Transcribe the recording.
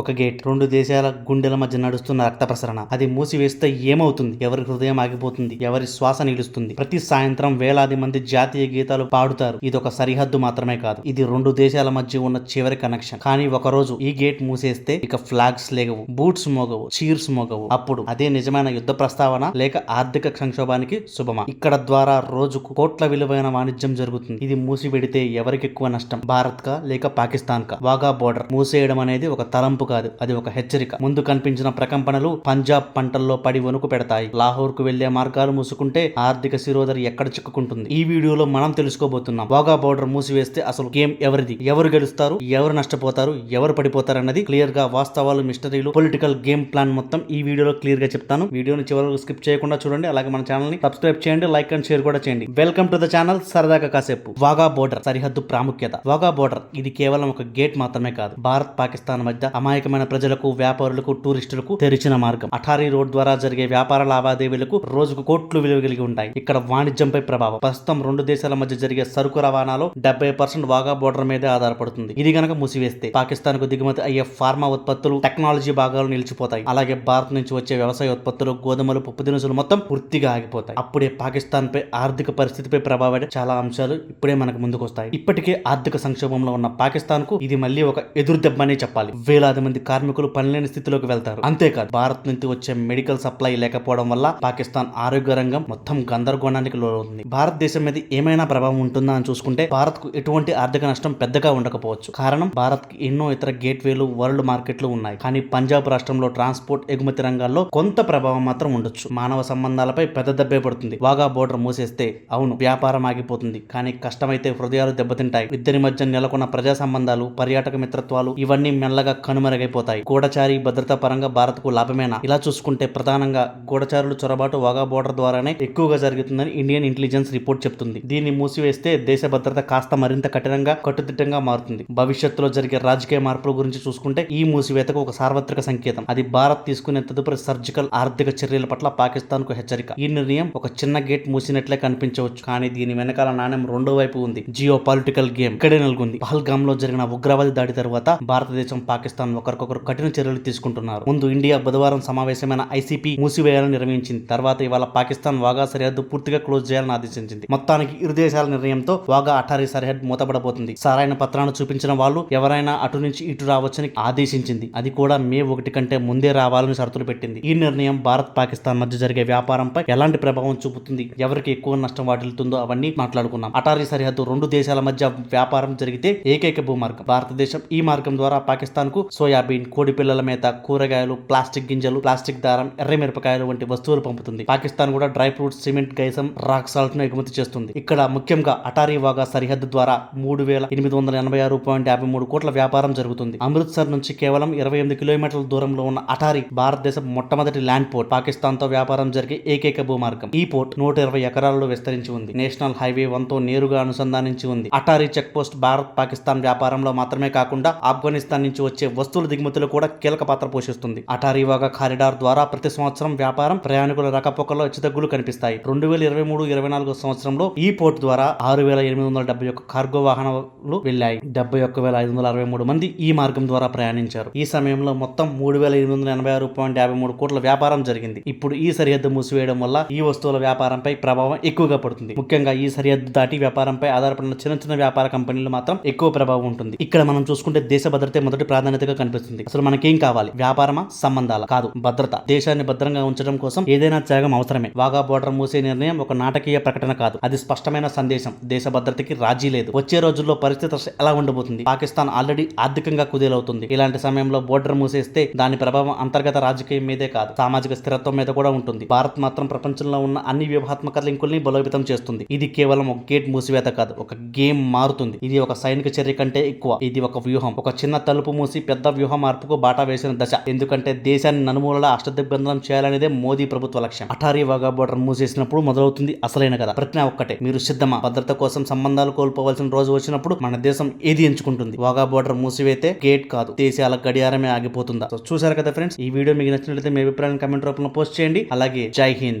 ఒక గేట్ రెండు దేశాల గుండెల మధ్య నడుస్తున్న రక్త ప్రసరణ. అది మూసివేస్తే ఏమవుతుంది? ఎవరి హృదయం ఆగిపోతుంది? ఎవరి శ్వాస నిలుస్తుంది? ప్రతి సాయంత్రం వేలాది మంది జాతీయ గీతాలు పాడుతారు. ఇది ఒక సరిహద్దు మాత్రమే కాదు. ఇది రెండు దేశాల మధ్య ఉన్న చివరి కనెక్షన్ కానీ ఒక రోజు ఈ గేట్ మూసేస్తే ఇక ఫ్లాగ్స్ లేగవు. బూట్స్ మోగవు. చీర్స్ మోగవు. అప్పుడు అదే నిజమైన యుద్ధ ప్రస్తావన లేక ఆర్థిక సంక్షోభానికి శుభమా? ఇక్కడ ద్వారా రోజుకు కోట్ల విలువైన వాణిజ్యం జరుగుతుంది. ఇది మూసిపెడితే ఎవరికి ఎక్కువ నష్టం? భారత్ కా లేక పాకిస్తాన్ కా వాగా బోర్డర్ మూసేయడం అనేది ఒక తలంపు కాదు. అది ఒక హెచ్చరిక. ముందు కనిపించిన ప్రకంపనలు పంజాబ్ పంటల్లో పడి వణుకు పెడతాయి. లాహోర్కు వెళ్ళే మార్గాలు మూసుకుంటే ఆర్థిక శిరోధరి ఎక్కడ చిక్కుకుంటుంది? ఈ వీడియోలో మనం తెలుసుకోబోతున్నాం. వాగా బోర్డర్ మూసివేస్తే అసలు గేమ్ ఎవరిది? ఎవరు గెలుస్తారు? ఎవరు నష్టపోతారు? ఎవరు పడిపోతారు అన్నది క్లియర్గా వాస్తవాలు మిస్టరీలు పొలిటికల్ గేమ్ ప్లాన్ మొత్తం ఈ వీడియోలో క్లియర్గా చెప్తాను. వీడియోని చివరకు స్కిప్ చేయకుండా చూడండి. అలాగే మన ఛానల్ని సబ్స్క్రైబ్ చేయండి. లైక్ అండ్ షేర్ కూడా చేయండి. Welcome to the channel. సరదాగా కాసేపు. వాగా బోర్డర్ సరిహద్దు ప్రాముఖ్యత. వాగా బోర్డర్ ఇది కేవలం ఒక గేట్ మాత్రమే కాదు. భారత్ పాకిస్తాన్ మధ్య అమాయకమైన ప్రజలకు వ్యాపారులకు టూరిస్టులకు తెరిచిన మార్గం. అఠారీ రోడ్ ద్వారా జరిగే వ్యాపార లావాదేవీలకు రోజుకు కోట్లు విలువ కలిగి ఉంటాయి. ఇక్కడ వాణిజ్యంపై ప్రభావం. ప్రస్తుతం రెండు దేశాల మధ్య జరిగే సరుకు రవాణాలో డెబ్బై పర్సెంట్ వాగా బోర్డర్ మీదే ఆధారపడుతుంది. ఇది గనక మూసివేస్తే పాకిస్తాన్కు దిగుమతి అయ్యే ఫార్మా ఉత్పత్తులు టెక్నాలజీ భాగాలు నిలిచిపోతాయి. అలాగే భారత్ నుంచి వచ్చే వ్యవసాయ ఉత్పత్తులు గోధుమలు పప్పు దినుసులు మొత్తం పూర్తిగా ఆగిపోతాయి. అప్పుడే పాకిస్తాన్ పై ఆర్థిక పరిస్థితిపై ప్రభావపడే చాలా అంశాలు ఇప్పుడే మనకు ముందుకు వస్తాయి ఇప్పటికే ఆర్థిక సంక్షోభంలో ఉన్న పాకిస్తాన్కు ఇది మళ్ళీ ఒక ఎదురు దెబ్బనే చెప్పాలి. వేలాది మంది కార్మికులు పనిలేని స్థితిలోకి వెళ్తారు. అంతేకాదు భారత్ నుంచి వచ్చే మెడికల్ సప్లై లేకపోవడం వల్ల పాకిస్తాన్ ఆరోగ్య రంగం మొత్తం గందరగోళానికి లోనవుతుంది. భారతదేశం మీద ఏమైనా ప్రభావం ఉంటుందా అని చూసుకుంటే భారత్కు ఎటువంటి ఆర్థిక నష్టం పెద్దగా ఉండకపోవచ్చు. కారణం భారత్కి ఎన్నో ఇతర గేట్వేలు వరల్డ్ మార్కెట్లు ఉన్నాయి. కానీ పంజాబ్ రాష్ట్రంలో ట్రాన్స్పోర్ట్ ఎగుమతి రంగాల్లో కొంత ప్రభావం మాత్రం ఉండొచ్చు. మానవ సంబంధాలపై పెద్ద దెబ్బే పడుతుంది. వాగా బోర్డర్ మూసేస్తే అవును వ్యాపారం ఆగిపోతుంది. కానీ కష్టమైతే హృదయాలు దెబ్బతింటాయి. ఇద్దరి మధ్య నెలకొన్న ప్రజా సంబంధాలు పర్యాటక మిత్రత్వాలు ఇవన్నీ మెల్లగా కనుమరుగైపోతాయి గూఢచారి భద్రతా పరంగా భారత్కు లాభమేనా? ఇలా చూసుకుంటే ప్రధానంగా గూఢచారులు చొరబాటు వాగా బోర్డర్ ద్వారానే ఎక్కువగా జరుగుతుందని ఇండియన్ ఇంటెలిజెన్స్ రిపోర్ట్ చెప్తుంది. దీన్ని మూసివేస్తే దేశ భద్రత కాస్త మరింత కఠినంగా కట్టుదిట్టంగా మారుతుంది. భవిష్యత్తులో జరిగే రాజకీయ మార్పుల గురించి చూసుకుంటే ఈ మూసివేతకు ఒక సార్వత్రిక సంకేతం. అది భారత్ తీసుకునే తదుపరి సర్జికల్ ఆర్థిక చర్యల పట్ల పాకిస్తాన్కు హెచ్చరిక. ఈ నిర్ణయం ఒక చిన్న గేట్ మూసినట్లే కనిపించవచ్చు. కానీ దీని వెనకాల నాణ్యం రెండో వైపు ఉంది. జియో పాలిటికల్ గేమ్ ఇక్కడే నెలకొంది. పహల్గామ్లో జరిగిన ఉగ్రవాది దాడి తర్వాత భారతదేశం పాకిస్తాన్ ఒకరికొకరు కఠిన చర్యలు తీసుకుంటున్నారు. ముందు ఇండియా బుధవారం సమావేశమైన ఐసీపీ మూసివేయాలని నిర్ణయించింది. తర్వాత ఇవాళ పాకిస్తాన్ వాగా సరిహద్దు పూర్తిగా క్లోజ్ చేయాలని ఆదేశించింది. మొత్తానికి ఇరు దేశాల నిర్ణయంతో వాగా అటారీ సరిహద్దు మూతపడబోతుంది. సారైన పత్రాన్ని చూపించిన వాళ్ళు ఎవరైనా అటు నుంచి ఇటు రావచ్చని ఆదేశించింది. అది కూడా మే ఒకటి కంటే ముందే రావాలని షరతులు పెట్టింది. ఈ నిర్ణయం భారత్ పాకిస్తాన్ మధ్య జరిగే వ్యాపారంపై ఎలాంటి ప్రభావం చూపుతుంది? ఎవరికి ఎక్కువ నష్టం వాటిల్తుందో అవన్నీ మాట్లాడుకున్నాం అటారీ సరిహద్దు రెండు దేశాల మధ్య వ్యాపారం జరిగితే ఏకైక భూమార్గం. భారతదేశం ఈ మార్గం ద్వారా పాకిస్తాన్కు సోయాబీన్ కోడి పిల్లల మేత కూరగాయలు ప్లాస్టిక్ గింజలు ప్లాస్టిక్ దారం ఎర్ర మిరపకాయలు వంటి వస్తువులు పంపుతుంది. పాకిస్తాన్ కూడా dry fruits cement gypsum rock సాల్ట్ను ఎగుమతి చేస్తుంది. ఇక్కడ ముఖ్యంగా అటారీ వాగా సరిహద్దు ద్వారా మూడు వేల ఎనిమిది వందల ఎనభై ఆరు పాయింట్ యాభై మూడు కోట్ల వ్యాపారం జరుగుతుంది. అమృత్సర్ నుంచి కేవలం ఇరవై ఎనిమిది కిలోమీటర్ల దూరంలో ఉన్న అటారీ భారతదేశం మొట్టమొదటి ల్యాండ్ పోర్ట్. పాకిస్తాన్తో వ్యాపారం జరిగే ఏకైక భూమార్గం. ఈ పోర్ట్ నూట ఇరవై ఎకరాల్లో విస్తరించి ఉంది. నేషనల్ హైవే వన్తో నేరుగా అనుసంధానించి ఉంది. అటారీ చెక్ పోస్ట్ భారత్ పాకిస్తాన్ వ్యాపారంలో మాత్రమే కాకుండా ఆఫ్ఘనిస్తాన్ నుంచి వచ్చే వస్తు వస్తువుల దిగుమతులు కూడా కీలక పాత్ర పోషిస్తుంది. అటారీవాగా కారిడార్ ద్వారా ప్రతి సంవత్సరం వ్యాపారం ప్రయాణికుల రాకపోకల్లో హెచ్చుతగ్గులు కనిపిస్తాయి. రెండు వేల ఇరవై మూడు ఇరవై నాలుగు సంవత్సరంలో ఈ పోర్ట్ ద్వారా ఆరు వేల ఎనిమిది వందల డెబ్బై ఒక్క కార్గో వాహనాలు వెళ్ళాయి. డెబ్బై ఒక్క వేల ఐదు వందల అరవై మూడు మంది ఈ మార్గం ద్వారా ప్రయాణించారు. ఈ సమయంలో మొత్తం మూడు వేల ఎనిమిది వందల ఎనభై ఆరు పాయింట్ యాభై మూడు కోట్ల వ్యాపారం జరిగింది. ఇప్పుడు ఈ సరిహద్దు మూసివేయడం వల్ల ఈ వస్తువుల వ్యాపారంపై ప్రభావం ఎక్కువగా పడుతుంది. ముఖ్యంగా ఈ సరిహద్దు దాటి వ్యాపారంపై ఆధారపడిన చిన్న చిన్న వ్యాపార కంపెనీలు మాత్రం ఎక్కువ ప్రభావం ఉంటుంది. ఇక్కడ మనం చూసుకుంటే దేశ భద్రతే మొదటి ప్రాధాన్యతగా కనిపిస్తుంది. అసలు మనకేం కావాలి? వ్యాపారమా? సంబంధాల? కాదు. భద్రత. దేశాన్ని భద్రంగా ఉంచడం కోసం ఏదైనా త్యాగం అవసరమే. వాగా బోర్డర్ మూసే నిర్ణయం ఒక నాటకీయ ప్రకటన కాదు. అది స్పష్టమైన సందేశం. దేశ భద్రతకి రాజీ లేదు. వచ్చే రోజుల్లో పరిస్థితి ఎలా ఉండబోతుంది? పాకిస్తాన్ ఆల్రెడీ ఆర్థికంగా కుదేలవుతుంది. ఇలాంటి సమయంలో బోర్డర్ మూసేస్తే దాని ప్రభావం అంతర్గత రాజకీయం మీదే కాదు. సామాజిక స్థిరత్వం మీద కూడా ఉంటుంది. భారత్ మాత్రం ప్రపంచంలో ఉన్న అన్ని వ్యూహాత్మక లింకుల్ని బలోపేతం చేస్తుంది. ఇది కేవలం ఒక గేట్ మూసివేత కాదు. ఒక గేమ్ మారుతుంది. ఇది ఒక సైనిక చర్య కంటే ఎక్కువ. ఇది ఒక వ్యూహం. ఒక చిన్న తలుపు మూసి పెద్ద వ్యూహ మార్పుకు బాటా వేసిన దశ. ఎందుకంటే దేశాన్ని నలుమూలలా అష్టదిగ్బంధనం చేయాలనేదే మోదీ ప్రభుత్వ లక్ష్యం. అటారీ వాగా బోర్డర్ మూసేసినప్పుడు మొదలవుతుంది అసలైన కదా ప్రశ్న ఒక్కటే. మీరు సిద్ధమా? భద్రత కోసం సంబంధాలు కోల్పోవలసిన రోజు వచ్చినప్పుడు మన దేశం ఏది ఎంచుకుంటుంది? వాగా బోర్డర్ మూసివేతే గేట్ కాదు. దేశాల గడియారమే ఆగిపోతుందా? సో చూసారు కదా ఫ్రెండ్స్? ఈ వీడియో మీకు నచ్చినట్లయితే మీ అభిప్రాయం కమెంట్ రూపంలో పోస్ట్ చేయండి. అలాగే జై హింద్.